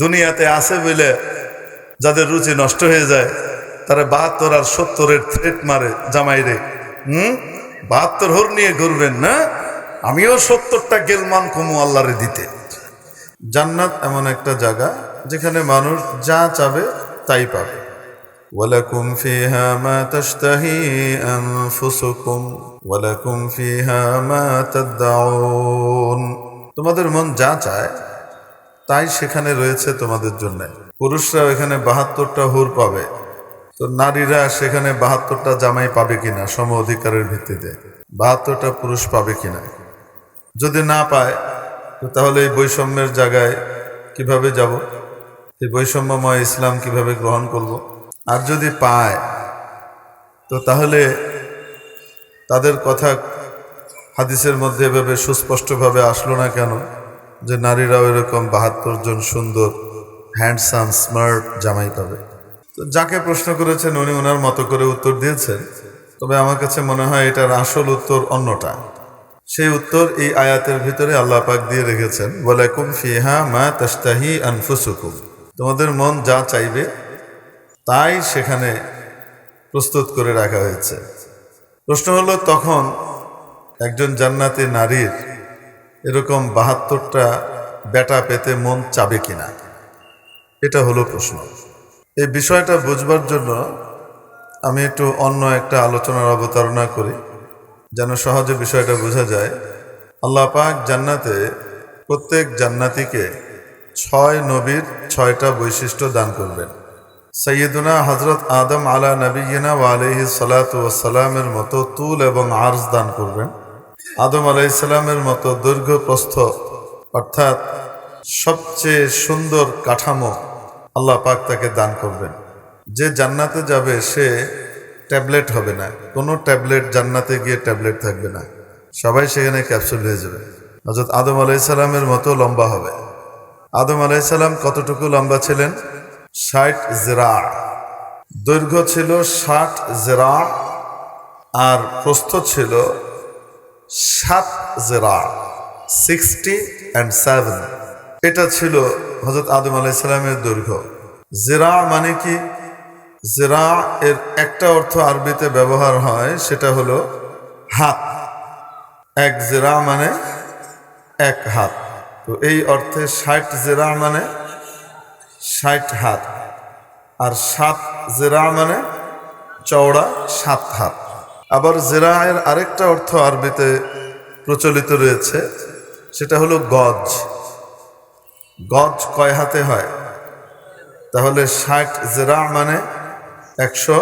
দুনিয়াতে আছে বলে যাদের রুচি নষ্ট হয়ে যায়, তারা বাহাত্তর আর সত্তরের থ্রেট মারে জামাই রে। হুম? বাহাত্তর হোর নিয়ে ঘুরবেন না? আমিও সত্তরটা গেলমান কমু আল্লাহরে দিতে। জান্নাত এমন একটা জায়গা যেখানে মানুষ যা চাবে তাই পাবে। ওয়ালাকুম ফিহা মা তাশতাহি আনফুসুকুম, ওয়ালাকুম ফিহা মা তাদউন তোমাদের মন যা চায় তাই সেখানে রয়েছে তোমাদের জন্য। পুরুষরা এখানে বাহাত্তরটা হুর পাবে। তো নারীরা সেখানে বাহাত্তরটা জামাই পাবে কিনা, সম অধিকারের ভিত্তিতে। বাহাত্তরটা পুরুষ পাবে কিনা। যদি না পায় তাহলে এই বৈষম্যের জায়গায় কীভাবে যাব? এই বৈষম্যময় ইসলাম কীভাবে গ্রহণ করব? আর যদি পায়, তো তাহলে তাদের কথা হাদিসের মধ্যে এভাবে সুস্পষ্টভাবে আসলো না কেন? যে নারীরাও এরকম বাহাত্তর জন সুন্দর হ্যান্ডসাম স্মার্ট জামাই পাবে। তো যাকে প্রশ্ন করেছেন উনি ওনার মতো করে উত্তর দিয়েছেন, তবে আমার কাছে মনে হয় এটার আসল উত্তর অন্যটা। সেই উত্তর এই আয়াতের ভিতরে আল্লাহ পাক দিয়ে রেখেছেন ওয়ালাকুম ফিহা মা তাস্তাহি আনফুসুকুম। তোমাদের মন যা চাইবে, তাই সেখানে প্রস্তুত করে রাখা হয়েছে। প্রশ্ন হলো, তখন একজন জান্নাতি নারীর এরকম বাহাত্তরটা বেটা পেতে মন চাবে কিনা? এটা হলো প্রশ্ন। এই বিষয়টা বুঝবার জন্য আমি একটু অন্য একটা আলোচনার অবতারণা করি, যেন সহজে বিষয়টা বোঝা যায়। আল্লাহ পাক জান্নাতে প্রত্যেক জান্নাতিকে ছয় নবীর ছয়টা বৈশিষ্ট্য দান করবেন। সৈয়দুনা হজরত আদম আলা নবীনা ওয়া আলহি সালাতামের মতো তুল এবং আর্জ দান করবেন। আদম আলাইসাল্লামের মতো দৈর্ঘ্য প্রস্থ, অর্থাৎ সবচেয়ে সুন্দর কাঠামো আল্লাহ পাক তাকে দান করবেন। যে জান্নাতে যাবে, সে ট্যাবলেট হবে না। কোনো ট্যাবলেট জান্নাতে গিয়ে ট্যাবলেট থাকবে না। সবাই সেখানে ক্যাপসুল হয়ে যাবে। হজরত আদম আলাইসাল্লামের মতো লম্বা হবে। আদম আলাইসাল্লাম কতটুকু লম্বা ছিলেন? ষাট জেরা। দৈর্ঘ্য ছিল ষাট জেরা আর প্রস্থ ছিল সাত জেরা সিক্সটি অ্যান্ড সেভেন এটা ছিল হজরত আদম আলাইসাল্লামের দৈর্ঘ্য। জেরা মানে কি? জেরা এর একটা অর্থ আরবিতে ব্যবহার হয়, সেটা হলো হাত। এক জেরা মানে এক হাত। তো এই অর্থে ষাট জেরা মানে ষাট হাত। আর সাত জেরা মানে চওড়া সাত হাত। আবার জেরায়ের আরেকটা অর্থ আরবিতে প্রচলিত রয়েছে, সেটা হলো গজ। গজ কয় হাতে হয়? তাহলে ষাট জেরা মানে একশো,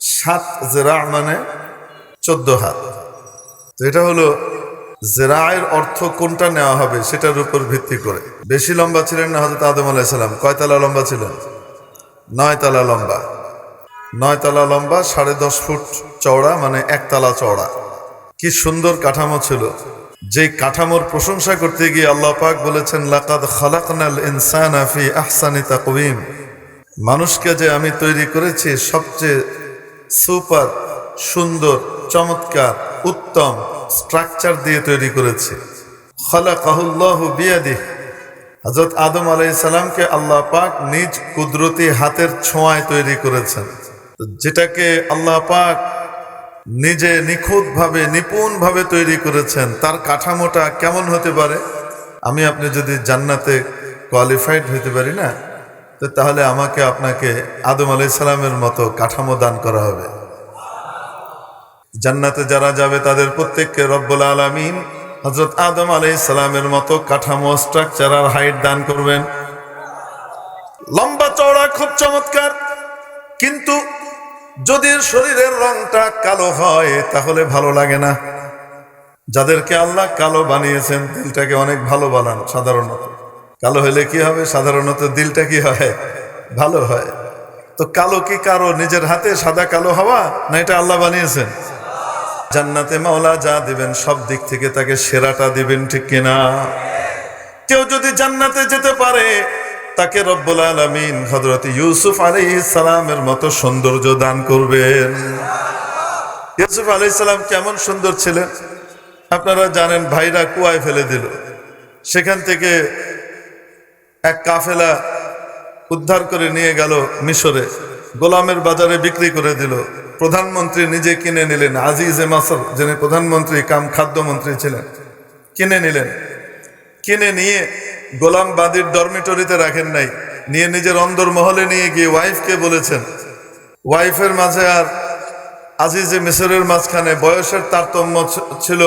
সাত জেরা মানে চোদ্দ হাত। তো এটা হলো জেরায়ের অর্থ কোনটা নেওয়া হবে সেটার উপর ভিত্তি করে। বেশি লম্বা ছিলেন না হজরত আদম আলাইসাল্লাম কয়তলা লম্বা ছিলেন? নয় তলা লম্বা। নয় তলা লম্বা, সাড়ে দশ ফুট চওড়া মানে একতলা চওড়া। কি সুন্দর কাঠামো ছিল। যে কাঠামোর প্রশংসা করতে গিয়ে আল্লাহ পাক বলেছেন, লাকাদ খালাকনাল ইনসান আফি আহসানি তাকওয়িম। মানুষকে যে আমি তৈরি করেছি সবচেয়ে সুপার, সুন্দর, চমৎকার, উত্তম স্ট্রাকচার দিয়ে তৈরি করেছি। খালাকাহুল্লাহ বিয়াদিহ। হজরত আদম আলাইসাল্লামকে আল্লাহ পাক নিজ কুদরতি হাতের ছোঁয়ায় তৈরি করেছেন। যেটাকে আল্লাহ পাক নিজে নিখুঁতভাবে, নিপুণভাবে তৈরি করেছেন, তার কাঠামোটা কেমন হতে পারে? আমি আপনি যদি জান্নাতে কোয়ালিফাইড হতে পারি না, তো তাহলে আমাকে আপনাকে আদম আলাইসাল্লামের মতো কাঠামো দান করা হবে। জান্নাতে যারা যাবে, তাদের প্রত্যেককে রব্বুল আলমিন হজরত আদম সালামের মতো কাঠামো স্ট্রাকচার আর হাইট দান করবেন। লম্বা চওড়া, খুব চমৎকার। কিন্তু যদি শরীরের রংটা কালো হয়, তাহলে ভালো লাগে না। যাদেরকে আল্লাহ কালো বানিয়েছেন, দিলটাকে অনেক ভালো বানান, সাধারণত। কালো হলে কি হবে? সাধারণত দিলটা কি হয়? ভালো হয়। তো কালো কি কারও? নিজের হাতে সাদা কালো হওয়া? না এটা আল্লাহ বানিয়েছেন? জান্নাতে মাওলা যা দিবেন, সব দিক থেকে তাকে সেরাটা দিবেন, ঠিক কিনা? কেউ যদি জান্নাতে যেতে পারে তাকে রব্বুল আলমিন হজরত ইউসুফ আলী সালামের মতো সৌন্দর্য দান করবেন। ইউসুফ আলী সালাম কেমন সুন্দর ছিলেন? আপনারা জানেন ভাইরা কুয়ায় ফেলে দিল। সেখান থেকে এক কাফেলা উদ্ধার করে নিয়ে গেল মিশরে, গোলামের বাজারে বিক্রি করে দিল। প্রধানমন্ত্রী নিজে কিনে নিলেন, আজিজে মাসর যিনি প্রধানমন্ত্রী, কাম খাদ্যমন্ত্রী ছিলেন, কিনে নিলেন। কিনে নিয়ে গোলাম বাদির ডরমিটরিতে রাখেন নাই। নিয়ে নিজের অন্দর মহলে নিয়ে গিয়ে ওয়াইফকে বলেছেন ওয়াইফের মাঝে আর আজিজে মিশরের মাঝখানে বয়সের তারতম্য ছিল।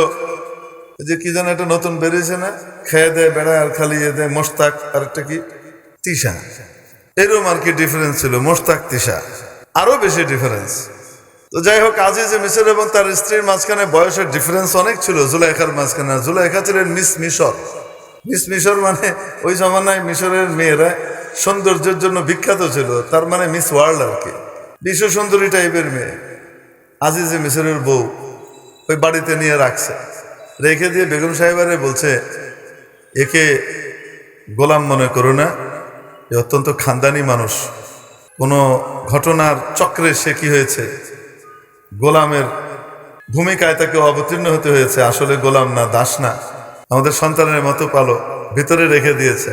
যে কি যেন একটা নতুন বেরিয়েছে না? খেয়ে দেয় বেড়ায় আর খালি ইয়ে দেয় মোস্তাক আর একটা কি? তিশা। এরকম আর কি ডিফারেন্স ছিল মোস্তাক তিশা। আরও বেশি ডিফারেন্স তো যাই হোক আজিজে মিশর এবং তার স্ত্রীর মাঝখানে বয়সের ডিফারেন্স অনেক ছিল, জুলাইখার মাঝখানে। জুলাইখা ছিলেন মিস মিশর। মিস মিশর মানে ওই জমানায় মিশরের মেয়েরা সৌন্দর্যের জন্য বিখ্যাত ছিল, তার মানে মিস ওয়ার্ল্ড আর কি। বিশ্ব সুন্দরী টাইপের মেয়ে। আজিজে মিশরের বউ ওই বাড়িতে নিয়ে রাখছে। রেখে দিয়ে বেগম সাহেবারে বলছে, একে গোলাম মনে করো না, এ অত্যন্ত খানদানি মানুষ। কোনো ঘটনার চক্রে সে কি হয়েছে? গোলামের ভূমিকায় তাকে অবতীর্ণ হতে হয়েছে। আসলে গোলাম না, দাস না। আমাদের সন্তানের মতো পালো ভিতরে রেখে দিয়েছে।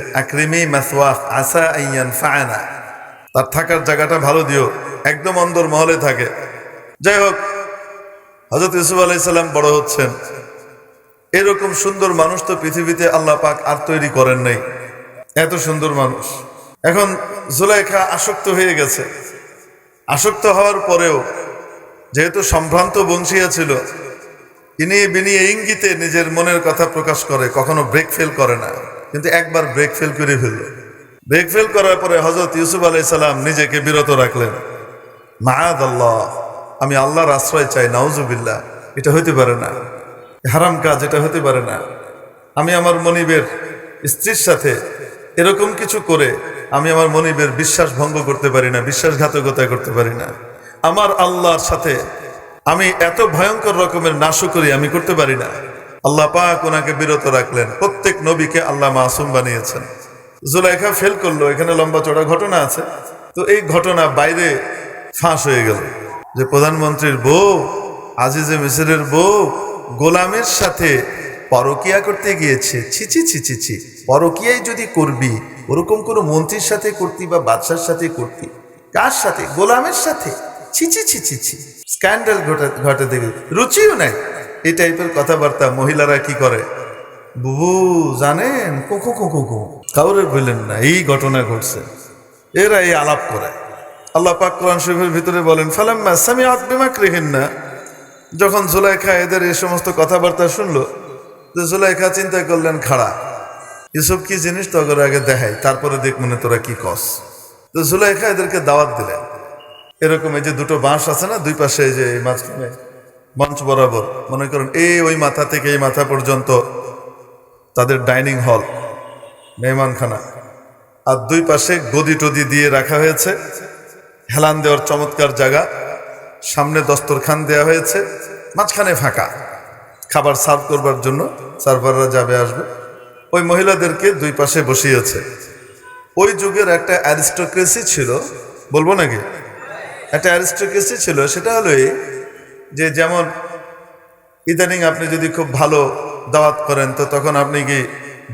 তার থাকার জায়গাটা ভালো দিও, একদম অন্দর মহলে থাকে। যাই হোক হজরত ইউসুফ আলাইসাল্লাম বড় হচ্ছেন। এরকম সুন্দর মানুষ তো পৃথিবীতে আল্লাহ পাক আর তৈরি করেন নাই। এত সুন্দর মানুষ। এখন জুলাইখা আসক্ত হয়ে গেছে। আসক্ত হওয়ার পরেও যেহেতু সম্ভ্রান্ত বংশীয়া ছিল ইনি বিনি ইঙ্গিতে নিজের মনের কথা প্রকাশ করে, কখনো ব্রেক ফেল করে না। কিন্তু একবার ব্রেক ফেল করে ফেলল। ব্রেক ফেল করার পরে হজরত ইউসুফ আলাই সালাম নিজেকে বিরত রাখলেন। মায়াদ আল্লাহ, আমি আল্লাহর আশ্রয় চাই, নাউজুবিল্লাহ। এটা হইতে পারে না। হারাম কাজ, এটা হতে পারে না। আমি আমার মনিবের স্ত্রীর সাথে এরকম কিছু করে আমি আমার মনিবের বিশ্বাস ভঙ্গ করতে পারি না, বিশ্বাসঘাতকতা করতে পারি না। আমার আল্লাহর সাথে আমি এত ভয়ঙ্কর রকমের নাশকরি আমি করতে পারি না। আল্লাহ পাক ওনাকে বিরত রাখলেন। প্রত্যেক নবীকে আল্লাহ মাসুম বানিয়েছেন। জুলাইখা ফেল করল, এখানে লম্বা চড়া ঘটনা আছে। তো এই ঘটনা বাইরে ফাঁস হয়ে গেল। যে প্রধানমন্ত্রীর বউ, আজিজে মিসরের বউ, গোলামের সাথে পরকিয়া করতে গিয়েছে। ছি ছি ছি, পরকিয়াই যদি করবি, ওরকম কোনো মন্ত্রীর সাথে করতি বা বাদশার সাথে করতি? কার সাথে? গোলামের সাথে? ছি ছি ছি ছি ছি। স্ক্যান্ডাল ঘটে দেখে। রুচিও নাই। এই টাইপের কথাবার্তা মহিলারা কি করে? বুবু, জানেন? কোকো কোকো কো কাউরে বললেন না, এই ঘটনা ঘটছে। এরা এই আলাপ করে। আল্লাহ পাক কোরআন শরীফের ভিতরে বলেন, ফালাম্মা সামিআত বিমাকরিহিন্না। যখন জুলাইখা এদের এই সমস্ত কথাবার্তা শুনলো যে জুলাইখা চিন্তা করলেন, খাড়া, এসব কি জিনিস তখন আগে দেখাই, তারপরে দেখ মনে তোরা কি কস তো জুলাইখা এদেরকে দাওয়াত দিলেন। এরকম এই যে দুটো বাঁশ আছে না, দুই পাশে এই যে মাঝখানে মঞ্চ বরাবর, মনে করেন এই ওই মাথা থেকে এই মাথা পর্যন্ত তাদের ডাইনিং হল, মেহমানখানা। আর দুই পাশে গদি টদি দিয়ে রাখা হয়েছে, হেলান দেওয়ার চমৎকার জায়গা। সামনে দস্তরখান দেওয়া হয়েছে, মাঝখানে ফাঁকা। খাবার সার্ভ করবার জন্য সার্ভাররা যাবে আসবে। ওই মহিলাদেরকে দুই পাশে বসিয়েছে। ওই যুগের একটা অ্যারিস্টোক্রেসি ছিল, বলব নাকি? একটা অ্যারিস্টোক্রেসি ছিল, সেটা হলো যে যেমন ইদানিং আপনি যদি খুব ভালো দাওয়াত করেন, তো তখন আপনি কি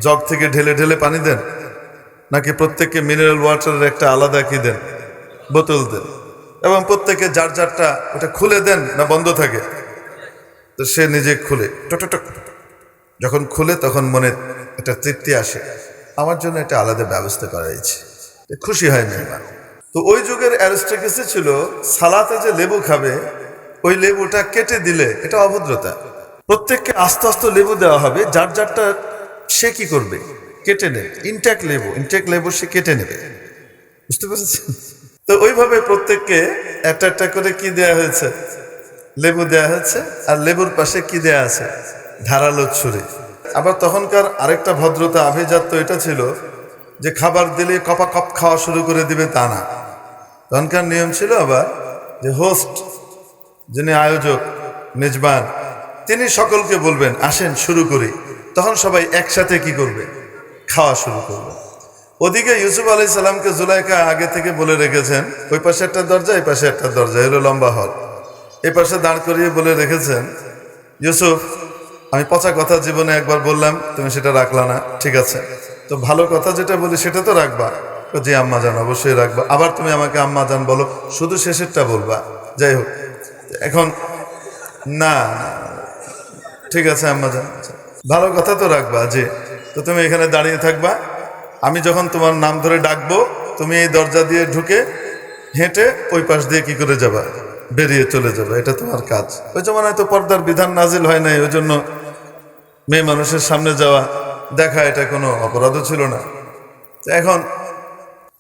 জগ থেকে ঢেলে ঢেলে পানি দেন? নাকি প্রত্যেককে মিনারেল ওয়াটারের একটা আলাদা কি দেন? বোতল দেন? এবং প্রত্যেকে যার যারটা ওটা খুলে দেন না বন্ধ থাকে, তো সে নিজে খুলে, টক। যখন খুলে তখন মনে একটা তৃপ্তি আসে। আমার জন্য একটা আলাদা ব্যবস্থা করা হয়েছে। খুশি হয় মেহমান তো ওই যুগের অ্যারিস্টোক্রেসি ছিল, সালাতে যে লেবু খাবে, ওই লেবুটা কেটে দিলে এটা অভদ্রতা। প্রত্যেককে আস্তে আস্তে লেবু দেওয়া হবে, যার যারটা সে কি করবে? কেটে নেবে। ইনটেক লেবু ইনটেক লেবু সে কেটে নেবে। বুঝতে পেরেছেন? তো ওইভাবে প্রত্যেককে একটা একটা করে কি দেয়া হয়েছে? লেবু দেয়া হয়েছে, আর লেবুর পাশে কি দেয়া আছে? ধারালো ছুরি। আবার তখনকার আরেকটা ভদ্রতা আভিজাত্য এটা ছিল যে খাবার দিলে কপা কপ খাওয়া শুরু করে দিবে তা না। তখনকার নিয়ম ছিল আবার যে হোস্ট যিনি আয়োজক, মেজবান, তিনি সকলকে বলবেন, আসেন, শুরু করি। তখন সবাই একসাথে কি করবে? খাওয়া শুরু করবে। ওদিকে ইউসুফ আলাই সাল্লামকে জুলাইকা আগে থেকে বলে রেখেছেন, ওই পাশে একটা দরজা, এই পাশে একটা দরজা, এলো লম্বা হল। এই পাশে দাঁড় করিয়ে বলে রেখেছেন, ইউসুফ, আমি পচা কথা জীবনে একবার বললাম, তুমি সেটা রাখলা না, ঠিক আছে। তো ভালো কথা যেটা বলি সেটা তো রাখবা। জি আম্মা জান অবশ্যই রাখবা। আবার তুমি আমাকে আম্মা জান বলো, শুধু শেষেরটা বলবা। যাই হোক, এখন না ঠিক আছে আম্মা আচ্ছা। ভালো কথা তো রাখবা, জি। তো তুমি এখানে দাঁড়িয়ে থাকবা। আমি যখন তোমার নাম ধরে ডাকবো, তুমি এই দরজা দিয়ে ঢুকে হেঁটে ওই পাশ দিয়ে কি করে যাবা? বেরিয়ে চলে যাবে, এটা তোমার কাজ। ওই জমানায় তো পর্দার বিধান নাজিল হয় নাই, ওই জন্য মেয়ে মানুষের সামনে যাওয়া। দেখা এটা কোনো অপরাধও ছিল না। এখন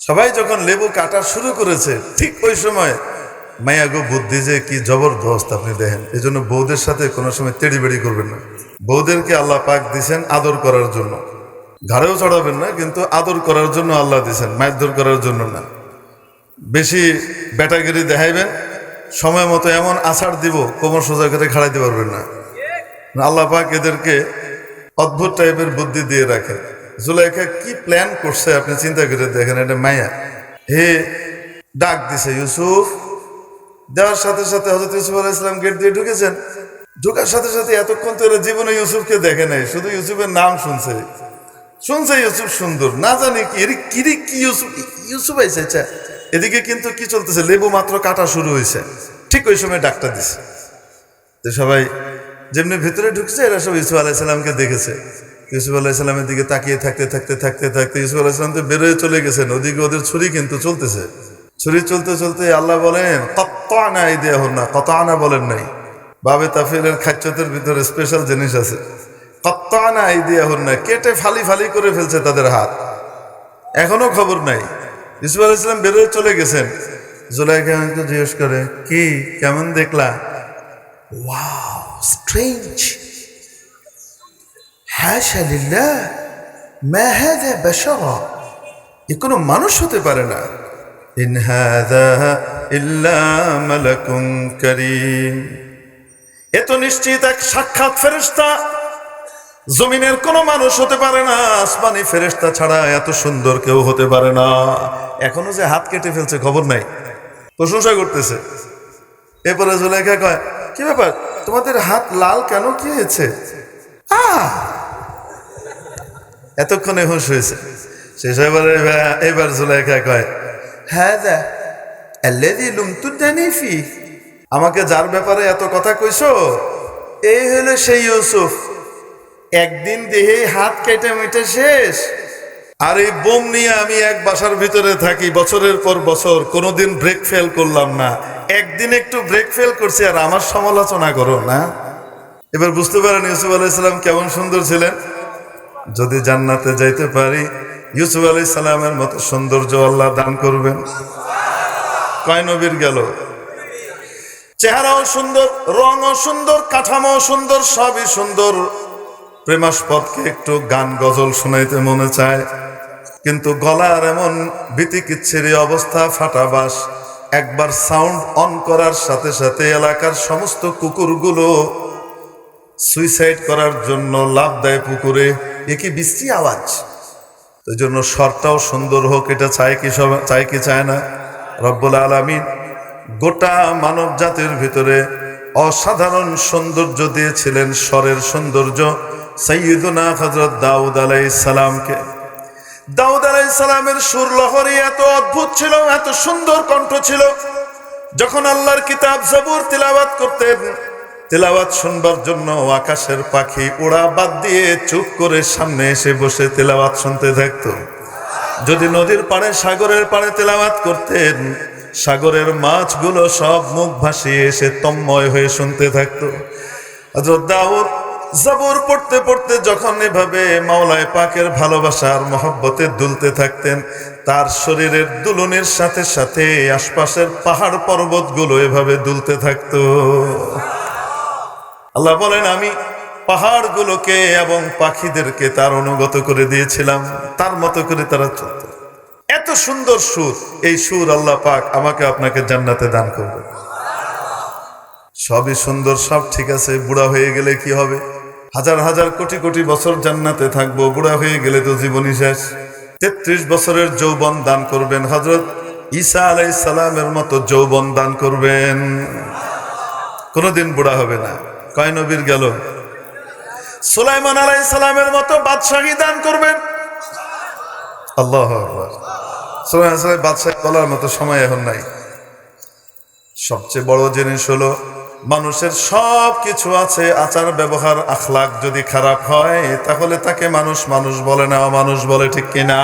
সবাই যখন লেবু কাটা শুরু করেছে, ঠিক ওই সময় মায়া মায়াগো বুদ্ধি যে কি জবরদস্ত আপনি দেখেন এই জন্য বৌদের সাথে কোনো সময় তেড়ি বেড়ি করবেন না। বৌদেরকে আল্লাহ পাক দিছেন আদর করার জন্য। ঘাড়েও চড়াবেন না, কিন্তু আদর করার জন্য আল্লাহ দিছেন, মারধর করার জন্য না। বেশি ব্যাটাগিরি দেখাইবেন, সময় মতো এমন আছাড় দিব, কোমর সোজা করে খাড়াইতে পারবেন না। আল্লাহ পাক এদেরকে অদ্ভুত টাইপের বুদ্ধি দিয়ে রাখে। জুলাইখা কি প্ল্যান করছে আপনি চিন্তা করে দেখেন, এটা মায়া। হে, ডাক দিছে ইউসুফ। দেওয়ার সাথে সাথে হজরত ইউসুফ আলাহ ইসলাম গেট দিয়ে ঢুকেছেন। ঢুকার সাথে সাথে এতক্ষণ তো এরা জীবনে ইউসুফকে দেখে নাই, শুধু ইউসুফের নাম শুনছে। শুনছে ইউসুফ সুন্দর, না জানি কি, এর কিরি কি ইউসুফ ইউসুফ আইসে আচ্ছা। এদিকে কিন্তু কি চলতেছে, লেবু মাত্র কাটা শুরু হয়েছে ঠিক ওই সময় ডাক্তার দিছে। সবাই যেমনি ভিতরে ঢুকছে এরা সব ইউসুফ আলাইসাল্লামকে দেখেছে। ইউসুফ আলাইসাল্লামের দিকে তাকিয়ে থাকতে থাকতে থাকতে থাকতে ইউসুফ আলাইসাল্লাম তো বেরোয় চলে গেছেন। ওদিকে ওদের ছুরি কিন্তু চলতেছে। ছুরি চলতে চলতে আল্লাহ বলেন কত আনা এই দেওয়া হল না কত আনা বলেন নাই। বাবে তাফিলের খাচ্চতের ভিতরে স্পেশাল জিনিস আছে। কত আনা এই দেওয়া হল না কেটে ফালি ফালি করে ফেলছে তাদের হাত। এখনও খবর নাই। ইসুফ আলাইসালাম বেরোয় চলে গেছেন। জুলাইকে আমাকে জিজ্ঞেস করে কি কেমন দেখলা? Wow, strange. হাসা লিল্লাহ মা হাযা বাশারা এ কোনো মানুষ হতে পারে না। ইন হাযা ইল্লা মালাকুন কারীম। এ তো নিশ্চিত এক সাক্ষাৎ ফেরেশতা। জমিনের কোনো মানুষ হতে পারে না, আসমানি ফেরেশতা ছাড়া এত সুন্দর কেউ হতে পারে না। এখনও যে হাত কেটে ফেলছে, খবর নাই। প্রশংসা করতেছে। এরপরে জুলেখা কয়, কি ব্যাপার? তোমাদের হাত লাল কেন কি হয়েছে? এতক্ষণে হুঁশ হয়েছে। শেষ এবার এবার জুলাইখা কয় হ্যাঁ যা ফি। আমাকে যার ব্যাপারে এত কথা কইছো, এই হলো সেই ইউসুফ। একদিন দেহে হাত কেটে মেটে শেষ। আর এই বোম নিয়ে আমি এক বাসার ভিতরে থাকি, বছরের পর বছর, কোনোদিন ব্রেক ফেল করলাম না। একদিন একটু ব্রেক ফেল করছি, আর আমার সমালোচনা করো না। এবার বুঝতে পারেন ইউসুফ আলাইসাল্লাম কেমন সুন্দর ছিলেন? যদি জান্নাতে যাইতে পারি, ইউসুফ আলাইহিস সালামের মতো সৌন্দর্য আল্লাহ দান করবেন। কয় নবীর গেল? চেহারাও সুন্দর, রঙও সুন্দর কাঠামো সুন্দর, সবই সুন্দর। প্রেমাস্পদকে একটু গান গজল শোনাইতে মনে চায়। কিন্তু গলার এমন বিতিকিচ্ছিরি অবস্থা ফাটাবাস একবার সাউন্ড অন করার সাথে সাথে এলাকার সমস্ত কুকুরগুলো সুইসাইড করার জন্য লাভ দেয় পুকুরে। এ কি আওয়াজ? ওই জন্য স্বরটাও সুন্দর হোক, এটা চায় কি সব, চায় কি চায় না? রব্বুল আলমিন গোটা মানব জাতির ভিতরে অসাধারণ সৌন্দর্য দিয়েছিলেন স্বরের সৌন্দর্য। সৈয়দুনা হজরত দাউদ আলাই সালামকে। দাউদ আলাই সালামের সুর লহরি এত অদ্ভুত ছিল, এত সুন্দর কণ্ঠ ছিল, যখন আল্লাহর কিতাব জবুর তিলাবাত করতেন, তেলাওয়াত শুনবার জন্য আকাশের পাখি ওড়া বাদ দিয়ে চুপ করে সামনে এসে বসে তেলাওয়াত শুনতে থাকতো। যদি নদীর পাড়ে, সাগরের পাড়ে তেলাওয়াত করতেন, সাগরের মাছগুলো সব মুখ ভাসিয়ে এসে তন্ময় হয়ে শুনতে থাকতো। দাউদ জবর পড়তে পড়তে যখন এভাবে মাওলায় পাকের ভালোবাসার মহব্বতে দুলতে থাকতেন, তার শরীরের দুলনের সাথে সাথে আশপাশের পাহাড় পর্বতগুলো এভাবে দুলতে থাকতো। আল্লাহ বলেন, আমি পাহাড়গুলোকে এবং পাখিদেরকে তার অনুগত করে দিয়েছিলাম, তার মতো করে তারা চলত। এত সুন্দর সুর, এই সুর আল্লাহ পাক আমাকে আপনাকে জান্নাতে দান করবে। সবই সুন্দর, সব ঠিক আছে, বুড়া হয়ে গেলে কি হবে? হাজার হাজার কোটি কোটি বছর জান্নাতে থাকব, বুড়া হয়ে গেলে তো জীবনই শেষ। তেত্রিশ বছরের যৌবন দান করবেন হজরত ঈসা আলাই সালামের মতো যৌবন দান করবেন। কোনোদিন বুড়া হবে না। কয় নবীর গেল? সুলাইমান আলাই সালামের মতো বাদশাহী দান করবেন। আল্লাহ আসলে বাদশাহ বলার মতো সময় এখন নাই। সবচেয়ে বড় জিনিস হলো মানুষের সব কিছু আছে, আচার, ব্যবহার আখলাক যদি খারাপ হয়, তাহলে তাকে মানুষ মানুষ বলে না মানুষ বলে, ঠিক কিনা?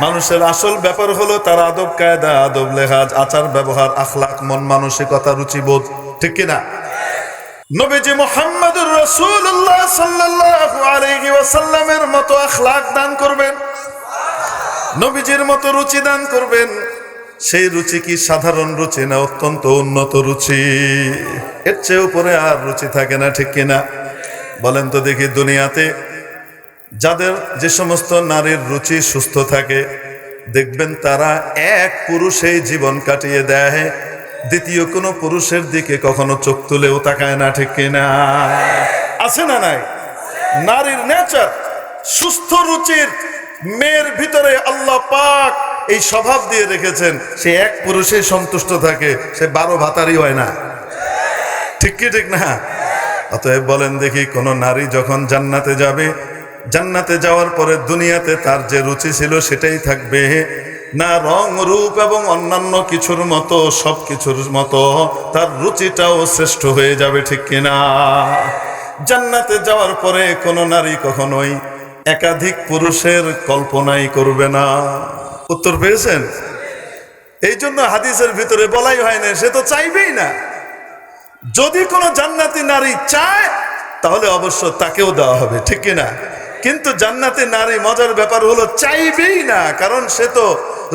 মানুষের আসল ব্যাপার হলো তার আদব কায়দা, আদব লেহাজ, আচার, ব্যবহার আখলাক মন মানসিকতা, রুচিবোধ, ঠিক কিনা? নবীজি মোহাম্মদুর রাসূলুল্লাহ সাল্লাল্লাহু আলাইহি ওয়াসাল্লামের মতো আখলাক দান করবেন, নবীজির মতো রুচি দান করবেন সেই রুচি কি সাধারণ রুচি না অত্যন্ত উন্নত রুচি? এর চেয়ে উপরে আর রুচি থাকে না, ঠিক কিনা? বলেন তো দেখি দুনিয়াতে যাদের যে সমস্ত নারীর রুচি সুস্থ থাকে, দেখবেন তারা এক পুরুষেই জীবন কাটিয়ে দেয়, দ্বিতীয় কোনো পুরুষের দিকে কখনো চোখ তুলেও তাকায় না, ঠিক কিনা? আছে না নাই? নারীর নেচার সুস্থ রুচির মেয়ের ভিতরে আল্লাহ পাক এই স্বভাব দিয়ে রেখেছেন, সে এক পুরুষেই সন্তুষ্ট থাকে, সে বারো ভাতারই হয় না। ঠিক কি, ঠিক না? অতএব বলেন দেখি, কোন নারী যখন জান্নাতে যাবে, জান্নাতে যাওয়ার পরে দুনিয়াতে তার যে রুচি ছিল সেটাই থাকবে। না রং, রূপ এবং অন্যান্য কিছুর মতো, সব কিছুর মতো তার রুচিটাও শ্রেষ্ঠ হয়ে যাবে, ঠিক কিনা জান্নাতে যাওয়ার পরে কোনো নারী কখনোই একাধিক পুরুষের কল্পনাই করবে না। উত্তর পেয়েছেন? এই জন্য হাদিসের ভিতরে বলাই হয় না, সে তো চাইবেই না। যদি কোনো জান্নাতি নারী চায়, তাহলে অবশ্য তাকেও দেওয়া হবে, ঠিক কিনা? কিন্তু জান্নাতি নারী মজার ব্যাপার হলো চাইবেই না, কারণ সে তো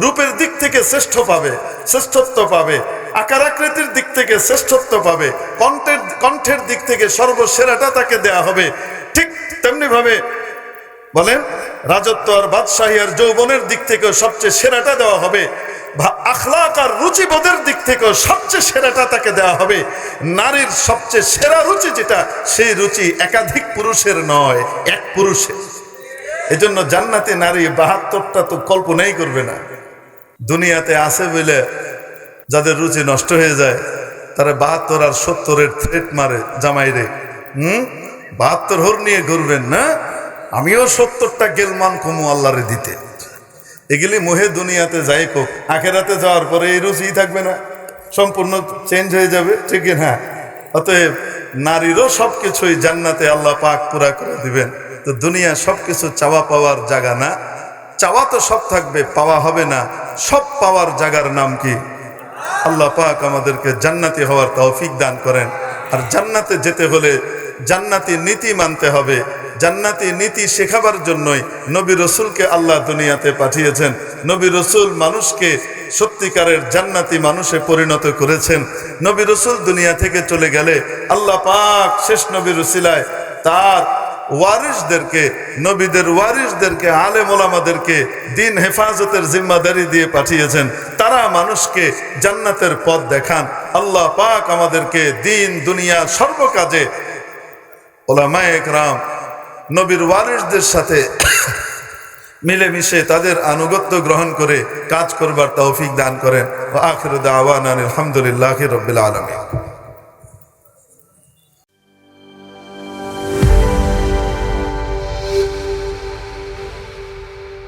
রূপের দিক থেকে শ্রেষ্ঠ পাবে, শ্রেষ্ঠত্ব পাবে, আকার আকৃতির দিক থেকে শ্রেষ্ঠত্ব পাবে, কণ্ঠের কণ্ঠের দিক থেকে সর্বসেরাটা তাকে দেয়া হবে। ঠিক তেমনি ভাবে বলেন, রাজত্ব আর বাদশাহী আর যৌবনের দিক থেকেও সবচেয়ে সেরাটা দেওয়া হবে আখলাক আর রুচিবোধের দিক থেকেও সবচেয়ে সেরাটা তাকে দেওয়া হবে। নারীর সবচেয়ে সেরা রুচি যেটা, সেই রুচি একাধিক পুরুষের নয়, এক পুরুষের। এজন্য জান্নাতে নারী বাহাত্তরটা তো কল্পনাই করবে না। দুনিয়াতে আছে বলে যাদের রুচি নষ্ট হয়ে যায়, তারা বাহাত্তর আর সত্তরের থ্রেট মারে, জামাইরে। হুম? বাহাত্তর হোর নিয়ে ঘুরবেন না? আমিও সত্তরটা গেলমান কমু আল্লাহরে দিতে। এগুলি মোহে দুনিয়াতে যাই কোক আখেরাতে যাওয়ার পরে এই রুচিই থাকবে না। সম্পূর্ণ চেঞ্জ হয়ে যাবে ঠিক না? অতএব নারীরও সব কিছুই জান্নাতে আল্লাহ পাক পুরা করে দিবেন। তো দুনিয়া সব কিছু চাওয়া পাওয়ার জায়গা না। চাওয়া তো সব থাকবে, পাওয়া হবে না। সব পাওয়ার জায়গার নাম কি? আল্লাহ পাক আমাদেরকে জান্নাতি হওয়ার তৌফিক দান করেন। আর জান্নাতে যেতে হলে জান্নাতি নীতি মানতে হবে। জান্নাতি নীতি শেখাবার জন্যই নবী রসুলকে আল্লাহ দুনিয়াতে পাঠিয়েছেন। নবী রসুল মানুষকে সত্যিকারের জান্নাতি মানুষে পরিণত করেছেন। নবী রসুল দুনিয়া থেকে চলে গেলে আল্লাহ পাক শেষ নবী রসিলায় তার ওয়ারিসদেরকে নবীদের ওয়ারিসদেরকে আলে মোলামাদেরকে দিন হেফাজতের জিম্মাদারি দিয়ে পাঠিয়েছেন। তারা মানুষকে জান্নাতের পথ দেখান। আল্লাহ পাক আমাদেরকে দিন, দুনিয়া, সর্বকাজে ওলামায়ে একরাম নবীর ওয়ারিসদের সাথে মিলেমিশে তাদের আনুগত্য গ্রহণ করে কাজ করবার তৌফিক দান করেন। আখির দাওয়ান আলহামদুলিল্লাহ রবিল আলমী